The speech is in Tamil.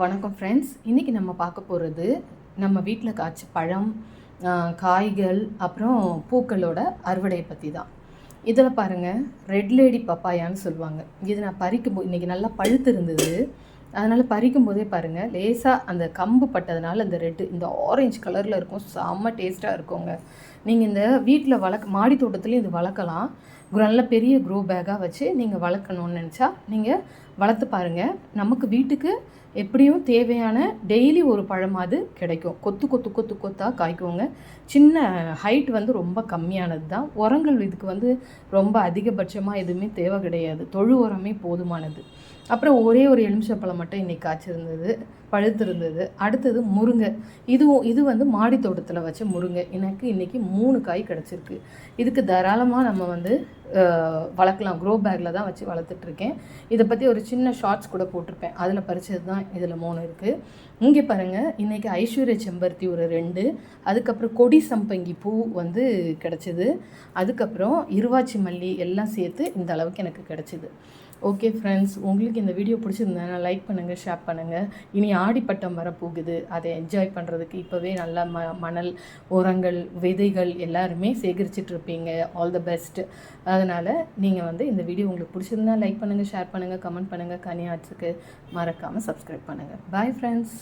வணக்கம் ஃப்ரெண்ட்ஸ் இன்றைக்கி நம்ம பார்க்க போகிறது நம்ம வீட்டில் காய்ச்ச பழம் காய்கள் அப்புறம் பூக்களோட அறுவடையை பற்றி தான் இதில் பாருங்கள் ரெட் லேடி பப்பாயான்னு சொல்லுவாங்க. இது நான் பறிக்கும் போது இன்றைக்கி நல்லா பழுத்து இருந்தது. அதனால் பறிக்கும் போதே பாருங்கள் லேசாக அந்த கம்பு பட்டதுனால அந்த ரெட்டு இந்த ஆரஞ்சு கலரில் இருக்கும். செம்ம டேஸ்ட்டாக இருக்குங்க. நீங்கள் இந்த வீட்டில் வளர்க்க மாடி தோட்டத்துலேயும் இது வளர்க்கலாம். நல்ல பெரிய க்ரோ பேக்காக வச்சு நீங்கள் வளர்க்கணும்னு நினச்சா நீங்கள் வளர்த்து பாருங்கள் நமக்கு வீட்டுக்கு எப்படியும் தேவையான டெய்லி ஒரு பழமாவது கிடைக்கும். கொத்து கொத்து கொத்து கொத்தாக காய்க்குவோங்க. சின்ன ஹைட் வந்து ரொம்ப கம்மியானது தான். உரங்கள் இதுக்கு வந்து ரொம்ப அதிகபட்சமாக எதுவுமே தேவை கிடையாது. தொழு உரமே போதுமானது. அப்புறம் ஒரே ஒரு எலுமிச்சப்பழம் மட்டும் இன்றைக்கி காய்ச்சிருந்தது பழுத்திருந்தது. அடுத்தது முருங்கை. இதுவும் இது வந்து மாடி தோட்டத்தில் வச்ச முருங்கை. எனக்கு இன்றைக்கி மூணு காய் கிடச்சிருக்கு. இதுக்கு தாராளமாக நம்ம வந்து வளர்க்கலாம். க்ரோ பேக்கில் தான் வச்சு வளர்த்துட்ருக்கேன் இதை பற்றி ஒரு சின்ன ஷார்ட்ஸ் கூட போட்டிருப்பேன். அதில் பறிச்சது தான் இதில் மூணு இருக்குது இங்கே பாருங்கள் இன்றைக்கி ஐஸ்வர்ய செம்பருத்தி ஒரு ரெண்டு அதுக்கப்புறம் கொடி சம்பங்கி பூ வந்து கிடச்சிது. அதுக்கப்புறம் இருவாச்சி மல்லி எல்லாம் சேர்த்து இந்த அளவுக்கு எனக்கு கிடச்சிது. ஓகே ஃப்ரெண்ட்ஸ் உங்களுக்கு இந்த வீடியோ பிடிச்சிருந்தேன்னா லைக் பண்ணுங்கள் ஷேர் பண்ணுங்கள் இனி ஆடிப்பட்டம் வரப்போகுது அதை என்ஜாய் பண்ணுறதுக்கு இப்போவே நல்லா ம மணல் உரங்கள் விதைகள் எல்லாருமே சேகரிச்சிட்டு இருப்பீங்க. ஆல் த பெஸ்ட் அதனால் நீங்கள் வந்து இந்த வீடியோ உங்களுக்கு பிடிச்சிருந்தா லைக் பண்ணுங்கள் ஷேர் பண்ணுங்கள் கமெண்ட் பண்ணுங்கள் கனி மறக்காமல் சப்ஸ்கிரைப் பண்ணுங்கள் பாய் ஃப்ரெண்ட்ஸ்